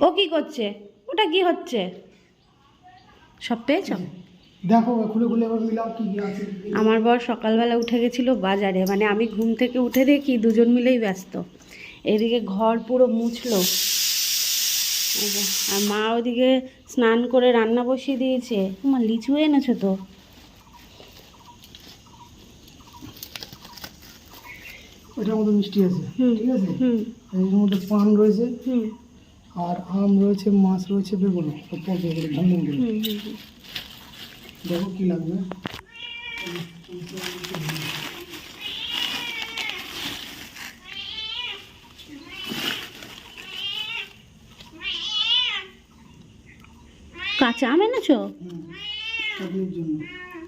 ও কি করছে? ওটা কি হচ্ছে? সব পেয়েছ? দেখো খুলে খুলে মিলাও কি আছে। আমার বর সকালবেলা উঠে গেছিল বাজারে মানে আমি ঘুম থেকে উঠে দেখি দুজন মিলেই ব্যস্ত। এদিকে ঘর পুরো মুছলো। আর মা ওদিকে স্নান করে রান্না বসিয়ে দিয়েছে। তোমার লিচু এনেছো তো? ওটার মধ্যে মিষ্টি আছে ঠিক আছে? হুম। এর মধ্যে পান রয়েছে। হুম। আর আম রয়েছে মাছ রয়েছে বেগুন অল্প। দেখো কি লাগবে। কাঁচা আম এনেছো? জন্য।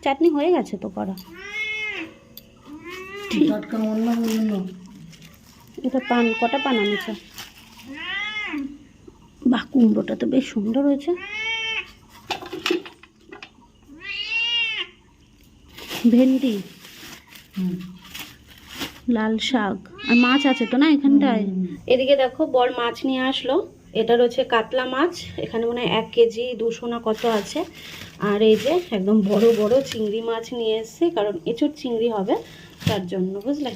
চাটনি হয়ে গেছে তো করা। এটা পান কটা পান আনেছো কুমড়োটা তো বেশ সুন্দর হয়েছে। ভেন্ডি লাল শাক আর মাছ আছে তো না এখানটায়? এদিকে দেখো বর মাছ নিয়ে আসলো। এটা রয়েছে কাতলা মাছ এখানে মনে হয় এক কেজি দুশো না কত আছে। আর এই যে একদম বড় বড় চিংড়ি মাছ নিয়ে এসছে কারণ এঁচুর চিংড়ি হবে তার জন্য বুঝলে?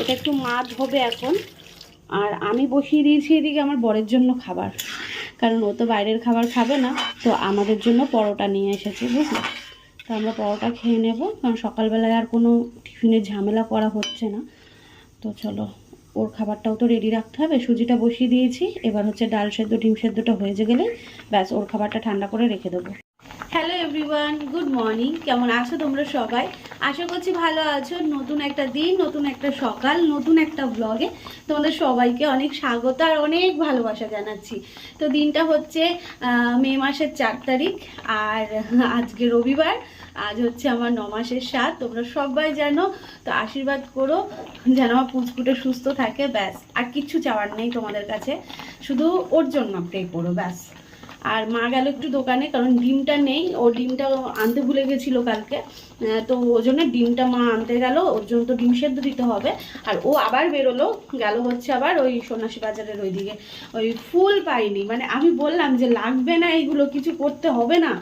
এটা একটু মাছ হবে এখন। আর আমি বসিয়ে দিয়েছি এদিকে আমার বরের জন্য খাবার। কারণ ও তো বাইরের খাবার খাবে না, তো আমাদের জন্য পরোটা নিয়ে এসেছে, বুঝলি? তো আমরা পরোটা খেয়ে নেব, কারণ সকালবেলায় আর কোনো টিফিনের ঝামেলা করা হচ্ছে না। তো চলো, ওর খাবারটাও তো রেডি রাখতে হবে, সুজিটা বসিয়ে দিয়েছি, এবার হচ্ছে ডাল সেদ্ধ, ডিম সেদ্ধটা হয়ে গেলে ব্যাস, ওর খাবারটা ঠান্ডা করে রেখে দেবো। হ্যালো এভরিওয়ান গুড মর্নিং কেমন আছো তোমরা সবাই? আশা করছি ভালো আছো। নতুন একটা দিন, নতুন একটা সকাল, নতুন একটা ব্লগে তোমাদের সবাইকে অনেক স্বাগত আর অনেক ভালোবাসা জানাচ্ছি। তো দিনটা হচ্ছে মে মাসের চার তারিখ আর আজকে রবিবার। আজ হচ্ছে আমার ন মাসের সাত। তোমরা সবাই জানো, তো আশীর্বাদ করো যেন আমার পুচকুটে সুস্থ থাকে, ব্যাস। আর কিচ্ছু চাওয়ার নেই তোমাদের কাছে। শুধু ওর জন্য প্রে করো, ব্যাস। আর মা গেল একটু দোকানে কারণ ডিমটা নেই ও ডিমটা আনতে ভুলে গেছিল কালকে। তো ওই জন্য ডিমটা মা আনতে গেল, ওর জন্য তো ডিম সেদ্ধ দিতে হবে। আর ও আবার বেরোলো, গেল হচ্ছে আবার ওই সন্ন্যাসী বাজারের ওইদিকে। ওই ফুল পাইনি মানে আমি বললাম যে লাগবে না এইগুলো, কিছু করতে হবে না।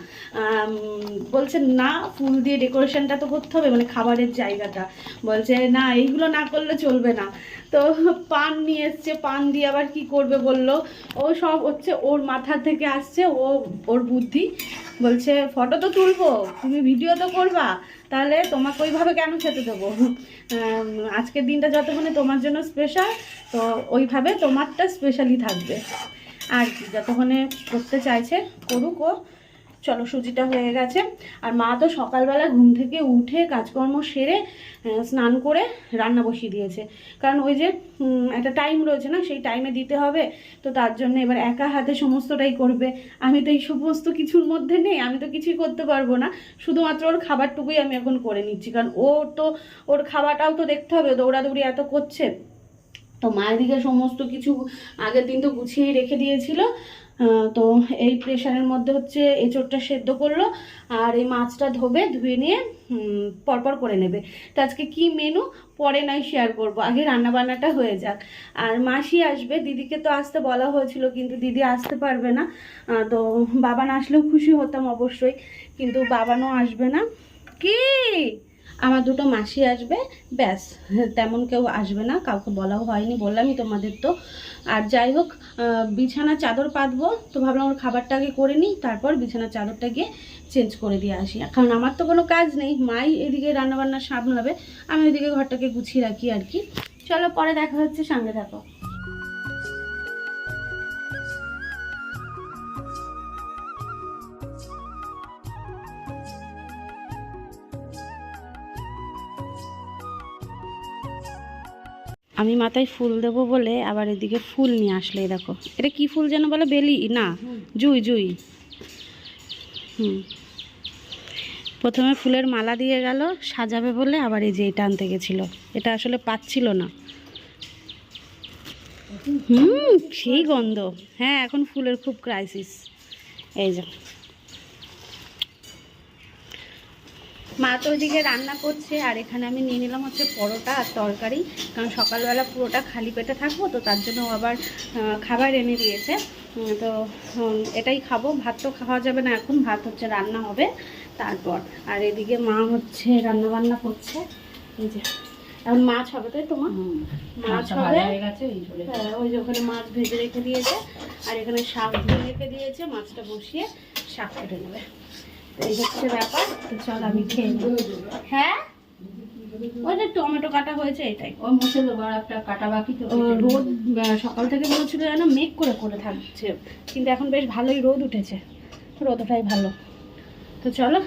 বলছে না, ফুল দিয়ে ডেকোরেশনটা তো করতে হবে মানে খাবারের জায়গাটা। বলছে না, এইগুলো না করলে চলবে না। তো পান নিয়ে এসছে, পান দিয়ে আবার কি করবে বলল। ও সব হচ্ছে ওর মাথা থেকে আসছে, ও, ওর বুদ্ধি। বলছে, ফটো তো তুলবো, তুমি ভিডিও তো করবা। তাহলে তোমাকে ওইভাবে কেন খেতে দেবো? আজকের দিনটা যতক্ষণে তোমার জন্য স্পেশাল তো ওইভাবে তোমারটা স্পেশালি থাকবে। আর কি, যতক্ষণে করতে চাইছে করুক ও। চলো সুজিটা হয়ে গেছে। আর মা তো সকালবেলা ঘুম থেকে উঠে কাজকর্ম সেরে স্নান করে রান্না বসিয়ে দিয়েছে। কারণ ওই যে একটা টাইম রয়েছে না, সেই টাইমে দিতে হবে। তো তার জন্য এবার একা হাতে সমস্তটাই করবে। আমি তো এই সমস্ত কিছুর মধ্যে নেই, আমি তো কিছুই করতে পারব না। শুধুমাত্র ওর খাবারটুকুই আমি এখন করে নিচ্ছি। কারণ ও তো, ওর খাবারটাও তো দেখতে হবে, দৌড়াদৌড়ি এত করছে। তো মায়ের দিকে সমস্ত কিছু আগের দিন তো গুছিয়েই রেখে দিয়েছিল। তো এই প্রেশারের মধ্যে হচ্ছে এঁচোড়টা সেদ্ধ করল আর এই মাছটা ধোবে, ধুয়ে নিয়ে পরপর করে নেবে। তো আজকে কি মেনু পরে নয় শেয়ার করব। আগে রান্না বান্নাটা হয়ে যাক। আর মাসি আসবে। দিদিকে তো আসতে বলা হয়েছিল, কিন্তু দিদি আসতে পারবে না। তো বাবান আসলেও খুশি হতাম অবশ্যই, কিন্তু বাবানও আসবে না। কি? আমার দুটো মাসি আসবে, ব্যাস, তেমন কেউ আসবে না, কাউকে বলাও হয়নি, বললামই তোমাদের তো। আর যাই হোক বিছানা চাদর পাতবো, তো ভাবলাম ওর খাবারটা আগে করে নিই, তারপর বিছানার চাদরটা গিয়ে চেঞ্জ করে দিয়ে আসি। কারণ আমার তো কোনো কাজ নেই, মাই এদিকে রান্নাবান্না সামলাবে, আমি ওইদিকে ঘরটাকে গুছিয়ে রাখি আর কি। চলো, পরে দেখা হচ্ছে, সঙ্গে থাকো। আমি মাথায় ফুল দেব বলে আবার এদিকে ফুল নিয়ে আসলে, দেখো। এটা কি ফুল যেন বলে, বেলি? না, জুই জুই। হুম। প্রথমে ফুলের মালা দিয়ে গেল, সাজাবে বলে আবার এই যে এটা আনতে গেছিল। এটা আসলে পাচ্ছিল না। হুম, সেই গন্ধ। হ্যাঁ এখন ফুলের খুব ক্রাইসিস এই যে। মা তো ওইদিকে রান্না করছে আর এখানে আমি নিয়ে নিলাম হচ্ছে পরোটা আর তরকারি। কারণ সকালবেলা পুরোটা খালি পেটে থাকব তো তার জন্য আবার খাবার এনে দিয়েছে। তো এটাই খাব। ভাত তো খাওয়া যাবে না এখন ভাত হচ্ছে রান্না হবে তারপর। আর এদিকে মা হচ্ছে রান্না বান্না করছে। এই যে এখন মাছ হবে তাই তো মা? মাছ হবে। হ্যাঁ ওই যে ওখানে মাছ ভেজে রেখে দিয়েছে। আর এখানে শাক ধুয়ে রেখে দিয়েছে মাছটা বসিয়ে শাক কেটে নেবে। এই হচ্ছে ব্যাপার। তো চল আমি খেয়ে হ্যাঁ? ওই যে টমেটো কাটা হয়েছে এটাই। ও মুছে দেবো আর একটা কাটা বাকি তো রোদ সকাল থেকে বলছিল যেন মেঘ করে করে থাকছে। কিন্তু এখন বেশ ভালোই রোদ উঠেছে। রোদটাই ভালো। তো চলো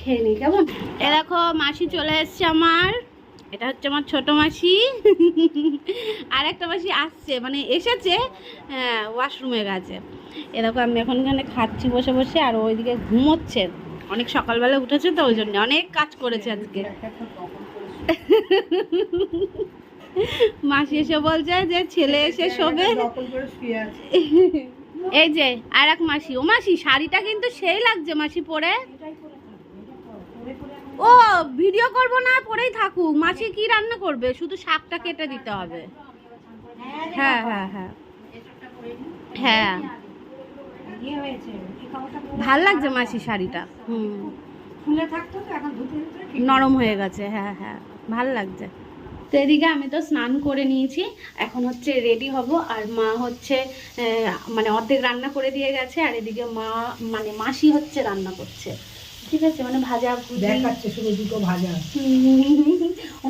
খেয়ে নিই কেমন? এ দেখো মাসি চলে এসছে আমার। এটা হচ্ছে আমার ছোট মাসি। আর একটা মাসি আসছে মানে এসেছে ওয়াশরুমে গেছে এরকম আমি এখন এখানে খাচ্ছি বসে বসে, আর ওইদিকে ঘুমোচ্ছে। অনেক সকালবেলা উঠেছে তো, ওই জন্য অনেক কাজ করেছে আজকে। মাসি এসে বলছে যে, ছেলে এসে শোবে। এই যে আর এক মাসি। ও মাসি, শাড়িটা কিন্তু সেই লাগছে মাসি পরে। ও ভিডিও করব না, পরেই থাকুক। মাসি কি রান্না করবে? শুধু শাকটা কেটে দিতে হবে। হ্যাঁ হ্যাঁ হ্যাঁ। হ্যাঁ। ভালো লাগছে মাসি শাড়িটা। হুম। নরম হয়ে গেছে হ্যাঁ হ্যাঁ। ভালো লাগছে। তো এদিকে আমি তো স্নান করে নিয়েছি। এখন হচ্ছে রেডি হব, আর মা হচ্ছে মানে অর্ধেক রান্না করে দিয়ে গেছে, আর এদিকে মা মানে মাসি হচ্ছে রান্না করছে। ঠিক আছে মানে ভাজা ভুজি। দেখাচ্ছে শুধু দুটো ভাজা। ও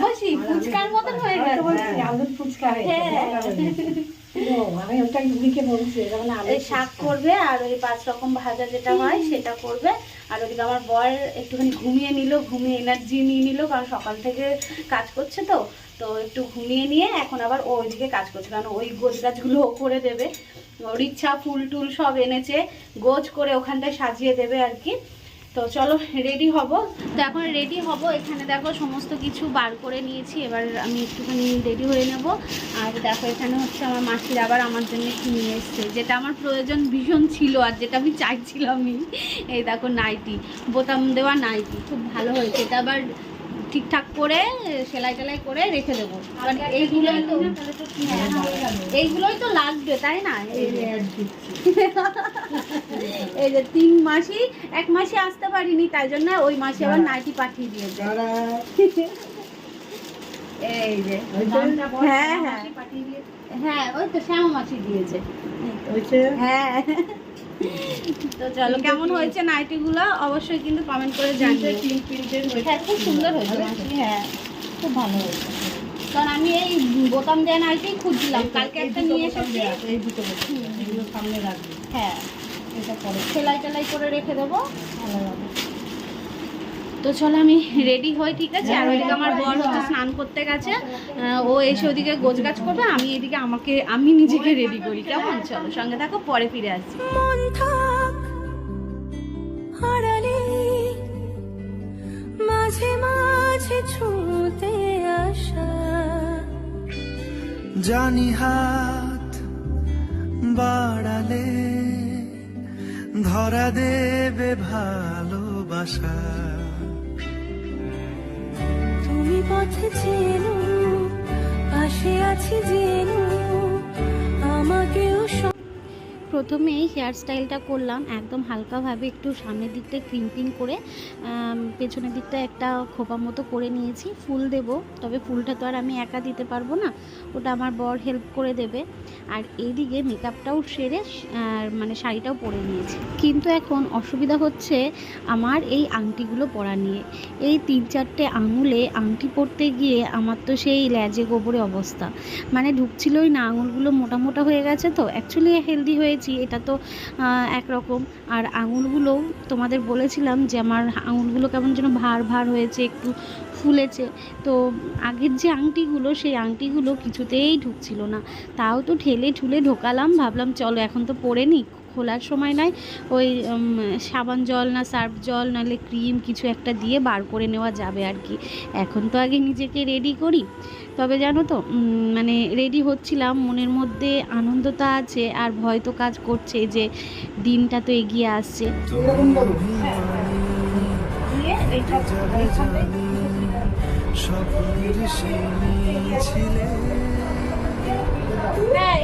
ফুচকার মতন হয়ে গেছে। আলুর ফুচকা হ্যাঁ। বলছি এটা মানে শাক করবে আর ওই পাঁচ রকম ভাজা যেটা হয় সেটা করবে। আর ওদিকে আমার বর একটুখানি ঘুমিয়ে নিল ঘুমিয়ে এনার্জি নিয়ে নিল কারণ সকাল থেকে কাজ করছে তো। তো একটু ঘুমিয়ে নিয়ে এখন আবার ও ওইদিকে কাজ করছে কারণ ওই গোছ গাছগুলো ও করে দেবে। ওর ইচ্ছা ফুল টুল সব এনেছে গোছ করে ওখানটায় সাজিয়ে দেবে আর কি। তো চলো রেডি হব। তো এখন রেডি হব। এখানে দেখো সমস্ত কিছু বার করে নিয়েছি। এবার আমি একটুখানি রেডি হয়ে নেব। আর দেখো, এখানে হচ্ছে আমার মাসির আবার আমার জন্য একটু নিয়ে এসছে। যেটা আমার প্রয়োজন ভীষণ ছিল আর যেটা আমি চাইছিলামই। এই দেখো নাইটি, বোতাম দেওয়া নাইটি। খুব ভালো হয়েছে। এটা আবার ঠিকঠাক করে সেলাই টেলাই করে রেখে দেবো। কারণ এইগুলোই তো হ্যাঁ, এইগুলোই তো লাগবে তাই না? এই যে তিন মাসি এক মাসে আসতে পারিনি তাই জন্য ওই মাসে আবার নাইটি পাঠিয়ে দিয়েছে এই যে হ্যাঁ হ্যাঁ। হ্যাঁ ওই তো শ্যামা মাসি দিয়েছে। হ্যাঁ। তো চলো কেমন হয়েছে নাইটি গুলো অবশ্যই কিন্তু কমেন্ট করে জানিয়ে হ্যাঁ খুব সুন্দর হয়েছে হ্যাঁ খুব ভালো হয়েছে। কারণ আমি এই বোতাম দেওয়া নাইটি খুঁজছিলাম। কালকে একটা নিয়ে এসেছি। এই দুটো সামনে রাখবি। হ্যাঁ। এটা পরে। সেলাই টেলাই করে রেখে দেবো। ভালো হবে। তো চলো আমি রেডি হই, ঠিক আছে? আর ওইদিকে আমার বর হচ্ছে স্নান করতে গেছে। ও এসে ওদিকে গোছ গাছ করবে, আমি এদিকে আমাকে, আমি নিজেকে রেডি করি। কেমন? চলো, সঙ্গে থাকো, পরে ফিরে হারালে মাঝে মাঝে আসা। জানি হাত বাড়ালে ধরা দেবে ভালোবাসা। পথে চেনো পাশে আছি জেনো। প্রথমেই হেয়ার স্টাইলটা করলাম, একদম হালকাভাবে একটু সামনের দিকটা ক্রিম্পিং করে পেছনের দিকটা একটা খোপা মতো করে নিয়েছি। ফুল দেব, তবে ফুলটা তো আর আমি একা দিতে পারব না, ওটা আমার বর হেল্প করে দেবে। আর এইদিকে মেকআপটাও সেরে মানে শাড়িটাও পরে নিয়েছি। কিন্তু এখন অসুবিধা হচ্ছে আমার এই আংটিগুলো পরা নিয়ে। এই তিন চারটে আঙুলে আংটি পরতে গিয়ে আমার তো সেই ল্যাজে গোবরে অবস্থা। মানে ঢুকছিলই না, আঙুলগুলো মোটা মোটা হয়ে গেছে তো অ্যাকচুয়ালি হেলদি হয়েছি। এটা তো একরকম। আর আঙুলগুলো তোমাদের বলেছিলাম যে আমার আঙুলগুলো কেমন যেন ভার ভার হয়েছে, একটু ফুলেছে। তো আগের যে আংটিগুলো, সেই আংটিগুলো কিছুতেই ঢুকছিল না। তাও তো ঠেলে ঠুলে ঢোকালাম, ভাবলাম চলো এখন তো পরে নিই। খোলার সময় নয় ওই সাবান জল না সার্ফ জল নাহলে ক্রিম কিছু একটা দিয়ে বার করে নেওয়া যাবে আর কি। এখন তো আগে নিজেকে রেডি করি। তবে জানো তো মানে রেডি হচ্ছিলাম, মনের মধ্যে আনন্দ আনন্দতা আছে আর ভয় তো কাজ করছে যে দিনটা তো এগিয়ে আসছে। হ্যাঁ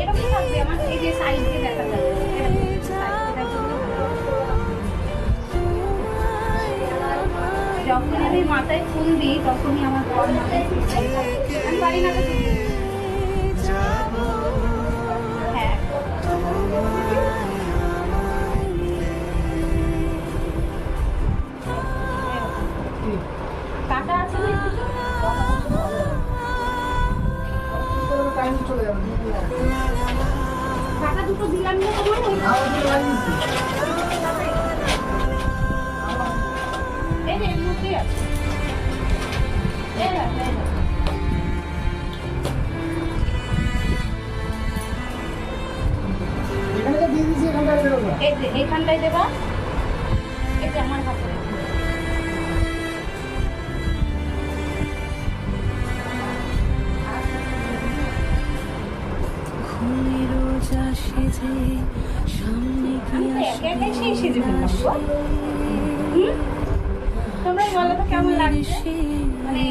যখন আমি মাথায় ফুল দিই তখনই আমার ঘর মাথায় ফুল কাটা দুটো দিলাম না তোমার এই যে এর আছে এই তোমরা বলো তো কেমন লাগছে? মানে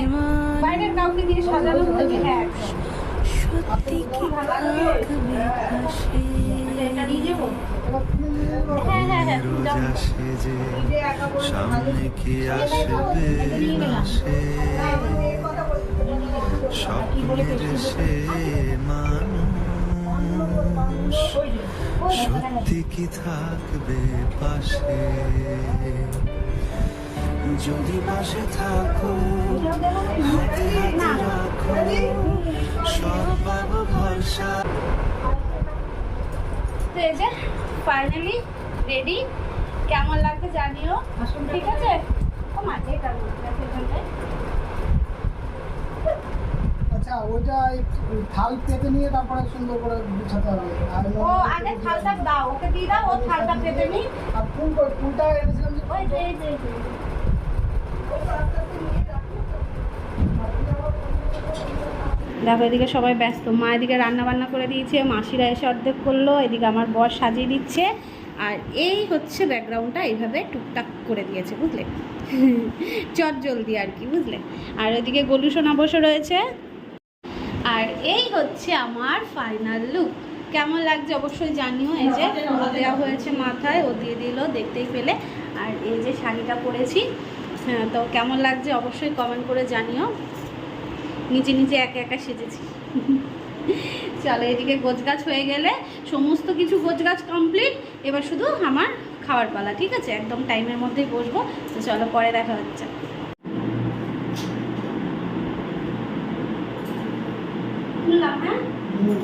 বাইরের কাউকে দিয়ে সাজানো হ্যাঁ সত্যি কি থাকবে পাশে এটা নিয়ে যাব হ্যাঁ হ্যাঁ হ্যাঁ সামনে কি আসবে আসে স্বপ্নের সে মানুষ সত্যি কি থাকবে পাশে? যদি পাশে থাকো, হাতে হাতে এই যে ফাইনালি রেডি কেমন লাগবে জানিও? ঠিক আছে? ও মাঝে কেমন আচ্ছা ওইটা এই থাল পেতে নিয়ে তারপরে সুন্দর করে গুছাতে হবে। ও আগে থালটা দাও ওকে দিয়ে দাও ও থালটা পেতে নি আর ফুল ফুলটা এনেছিলাম ওই যে এই যে এই যে। দেখো, এদিকে সবাই ব্যস্ত। মা এদিকে রান্না বান্না করে দিয়েছে, মাসিরা এসে অর্ধেক করল, এদিকে আমার বর সাজিয়ে দিচ্ছে। আর এই হচ্ছে ব্যাকগ্রাউন্ডটা, এইভাবে টুকটাক করে দিয়েছে, বুঝলে? চট জলদি আর কি, বুঝলে? আর ওইদিকে গলু সোনা বসে রয়েছে। আর এই হচ্ছে আমার ফাইনাল লুক কেমন লাগছে অবশ্যই জানিও, এই যে দেওয়া হয়েছে মাথায়, ও দিয়ে দিল দেখতেই পেলে। আর এই যে শাড়িটা পরেছি হ্যাঁ তো কেমন লাগছে অবশ্যই কমেন্ট করে জানিও। নিজে নিচে একা একা সেজেছি। চলো, এদিকে গোছগাছ হয়ে গেলে সমস্ত কিছু গোছগাছ কমপ্লিট এবার শুধু আমার খাওয়ার পালা, ঠিক আছে? একদম টাইমের মধ্যেই বসবো। তো চলো, পরে দেখা হচ্ছে। হ্যাঁ হুম।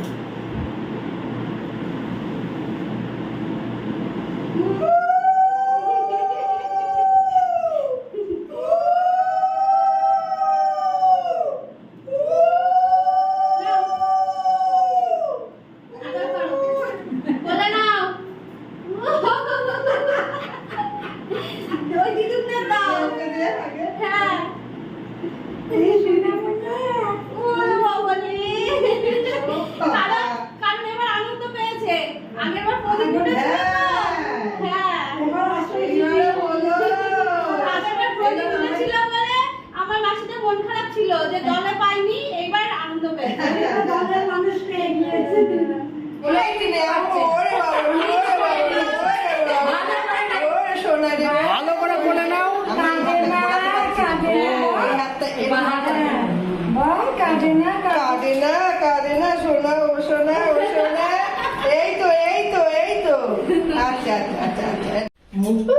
বলে নাও ওই দিদুকে দাও হ্যাঁ ওরে বাবা রে। কারণ কারণ এবার আনন্দ পেয়েছে আগের বার প্রদীপ উঠেছিল তো। হ্যাঁ আগের বার প্রদীপ উঠেছিল বলে আমার মাসিদের মন খারাপ ছিল যে দলে পাইনি এবার আনন্দ পেয়েছে। দলের ভালো করে বলে নাও। কাজে না কাজে না বল কাঁদে না কাঁদে না কাঁদে না সোনা ও সোনা ও সোনা এই তো এই তো এই তো আচ্ছা আচ্ছা আচ্ছা আচ্ছা মুক্তি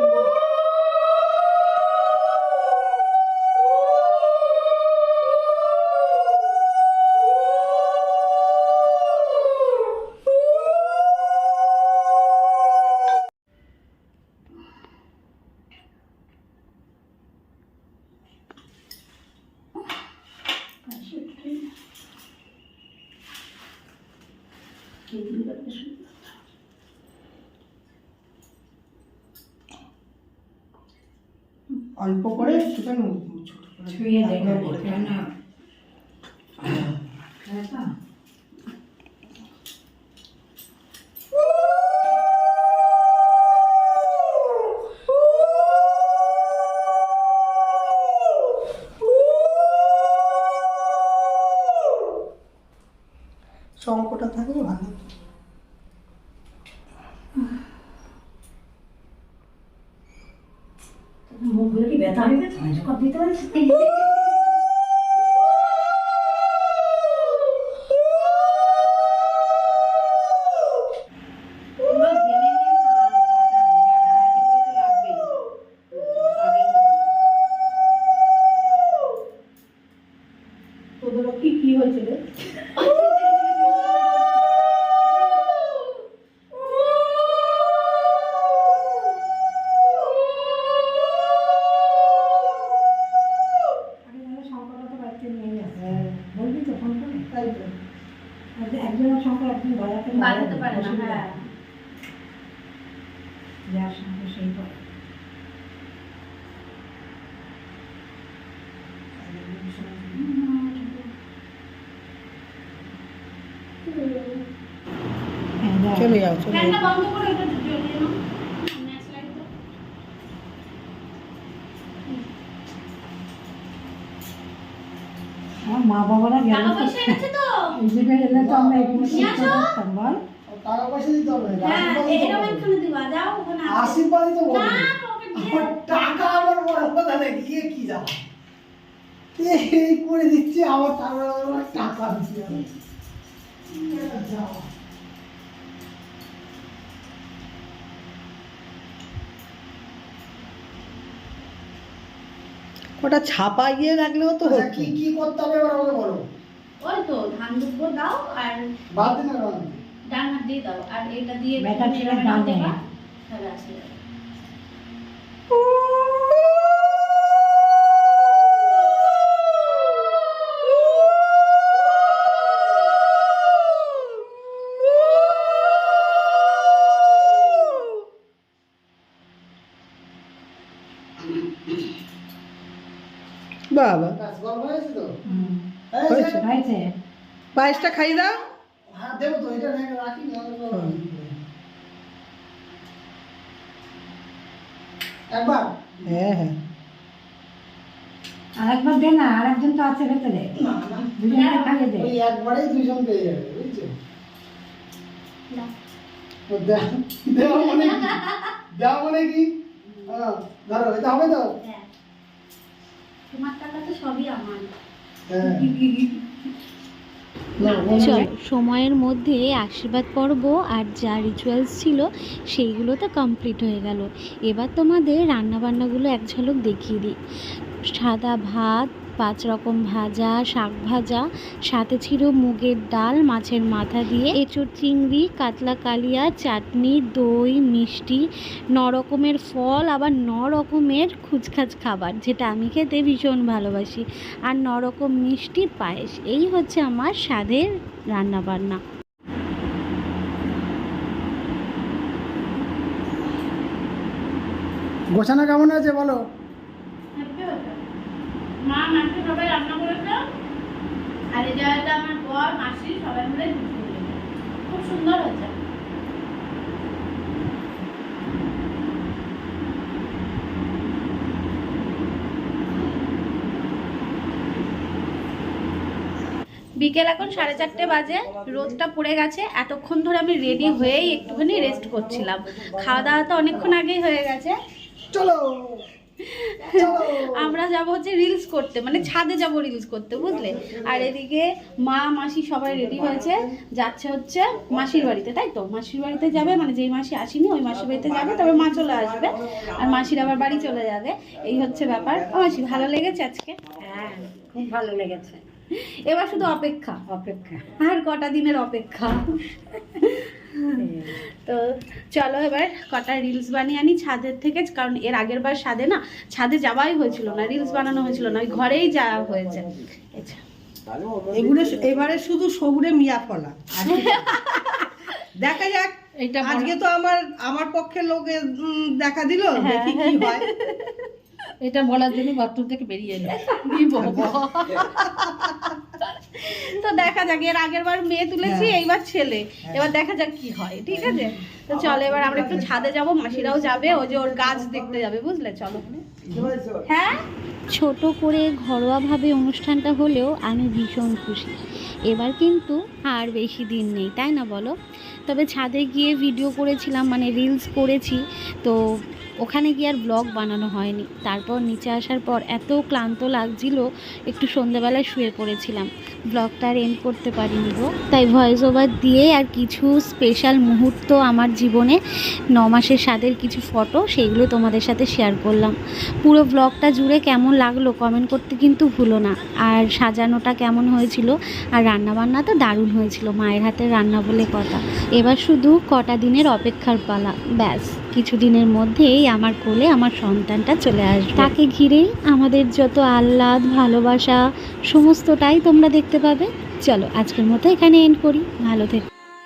অল্প করে একটুখানি ছোট ছুঁয়ে দেখে তারপরে করে দেখে না শঙ্কটা থাকলে ভালো মুখগুলো কি আমি কত দিতে পারছি তোদের কি কি হয়েছিল আরে মানে শঙ্করটা তো বাড়িতে নিয়ে যাচ্ছে বলবি তো ফোন করে তাই তো একজনের শঙ্কর একদিন বাজাতে বাজাতে পারে না হ্যাঁ যার সঙ্গে সেই করে চলে যাও চলে ফ্যানটা যাও বন্ধ করে ওটা জ্বলিয়ে নাও ম্যাচ লাইট তো আমার মা বাবারা গেল টাকা পয়সা এনেছে তো এই জায়গায় এলে তো আমরা এগুলো নিয়ে শিখতে আসো। পারতাম বল টাকা পয়সা দিতে হবে হ্যাঁ এরকম যাও। আশীর্বাদই তো না পকেট দিয়ে আমার টাকা আমার বড় কথা নাকি গিয়ে কি যাওয়া এই করে দিচ্ছি আমার তারপরে টাকা দিচ্ছি। আমি। কি একটা যাওয়া। ওটা ছাপা গিয়ে রাখলেও তো হচ্ছে। কি কি করতে হবে এবার আমাকে বলো। ওই তো ধান দুব্বো দাও আর বাদ দিন ডান হাত দিয়ে দাও আর এটা দিয়ে বেটা ছেড়ে দাও এভাবে ডান আছে হাত। তাহলে বাবা। পায়েসটা খাই দাও। হ্যাঁ হ্যাঁ হ্যাঁ। আর একবার দে না আর একজন তো আছে ভেতরে। না না। দুজনকে খাইয়ে দে। ওই একবারেই দুইজন পেয়ে যাবে বুঝছ? দেওয়া মানে কি? দেওয়া মানে কি? ধরো এটা হবে তো? হ্যাঁ। তোমার টাকা তো সবই আমার। হ্যাঁ। চলো। সময়ের মধ্যে আশীর্বাদ পর্ব আর যা রিচুয়ালস ছিল সেইগুলো তো কমপ্লিট হয়ে গেল। এবার তোমাদের রান্নাবান্নাগুলো এক ঝলক দেখিয়ে দিই। সাদা ভাত পাঁচ রকম ভাজা, শাক ভাজা, সাথে ছিল মুগের ডাল, মাছের মাথা দিয়ে, এঁচোড় চিংড়ি, কাতলা কালিয়া, চাটনি, দই, মিষ্টি, ন রকমের ফল, আবার ন রকমের খুচখাচ খাবার, যেটা আমি খেতে ভীষণ ভালোবাসি। আর ন রকম মিষ্টি পায়েস, এই হচ্ছে আমার স্বাদের রান্নাবান্না। গোছানো কেমন আছে বলো? মা মাসি সবাই রান্না করেছে? আর এই জায়গাটা আমার বর, মাসি সবাই মিলে খুব সুন্দর হয়েছে। বিকেল এখন সাড়ে চারটে বাজে, রোদটা পড়ে গেছে। এতক্ষণ ধরে আমি রেডি হয়েই একটুখানি রেস্ট করছিলাম। খাওয়া দাওয়া তো অনেকক্ষণ আগেই হয়ে গেছে। চলো চলো। আমরা যাব হচ্ছে রিলস করতে মানে ছাদে যাব রিলস করতে বুঝলে? আর এদিকে মা মাসি সবাই রেডি হয়েছে যাচ্ছে হচ্ছে মাসির বাড়িতে তাই তো? মাসির বাড়িতে যাবে মানে যেই মাসি আসেনি ওই মাসির বাড়িতে যাবে তবে মা চলে আসবে আর মাসির আবার বাড়ি চলে যাবে এই হচ্ছে ব্যাপার। ও মাসি ভালো লেগেছে আজকে? হ্যাঁ খুব ভালো লেগেছে। এবার শুধু অপেক্ষা। অপেক্ষা। আর কটা দিনের অপেক্ষা? তো চলো এবার কটা রিলস বানিয়ে আনি ছাদের থেকে কারণ এর আগের বার ছাদে না ছাদে যাওয়াই হয়েছিল না রিলস বানানো হয়েছিল না ওই ঘরেই যাওয়া হয়েছে। আচ্ছা। এগুলো এবারে শুধু সবুরে মিয়া ফলা। দেখা যাক এটা আজকে তো আমার আমার পক্ষে লোক দেখা দিল দেখি কি হয়। এটা বলার জন্য বাথরুম থেকে বেরিয়ে এলো। তো দেখা যাক এর আগের বার মেয়ে তুলেছি এইবার ছেলে। এবার দেখা যাক কি হয় ঠিক আছে? তো চলো এবার আমরা একটু ছাদে যাব মাসিরাও যাবে ও যে ওর গাছ দেখতে যাবে বুঝলে? চলো। হ্যাঁ? ছোট করে ঘরোয়াভাবে অনুষ্ঠানটা হলেও আমি ভীষণ খুশি। এবার কিন্তু আর বেশি দিন নেই তাই না বলো? তবে ছাদে গিয়ে ভিডিও করেছিলাম মানে রিলস করেছি তো ওখানে গিয়ে আর ব্লগ বানানো হয়নি। তারপর নিচে আসার পর এত ক্লান্ত লাগছিল, একটু সন্ধেবেলায় শুয়ে পড়েছিলাম। ব্লগটা আর এন্ড করতে পারিনি গো। তাই ভয়েস ওভার দিয়ে আর কিছু স্পেশাল মুহূর্ত আমার জীবনে, ন মাসের স্বাদের কিছু ফটো সেইগুলো তোমাদের সাথে শেয়ার করলাম। পুরো ব্লগটা জুড়ে কেমন লাগল কমেন্ট করতে কিন্তু ভুলো না। আর সাজানোটা কেমন হয়েছিল, আর রান্নাবান্না তো দারুণ হয়েছিল, মায়ের হাতের রান্না বলে কথা। এবার শুধু কটা দিনের অপেক্ষার পালা, ব্যাস। কিছুদিনের মধ্যেই আমার কোলে আমার সন্তানটা চলে আসবে। তাকে ঘিরেই আমাদের যত আহ্লাদ, ভালোবাসা, সমস্তটাই তোমরা দেখতে পাবে। চলো আজকের মতো এখানে এন্ড করি। ভালো থেকো।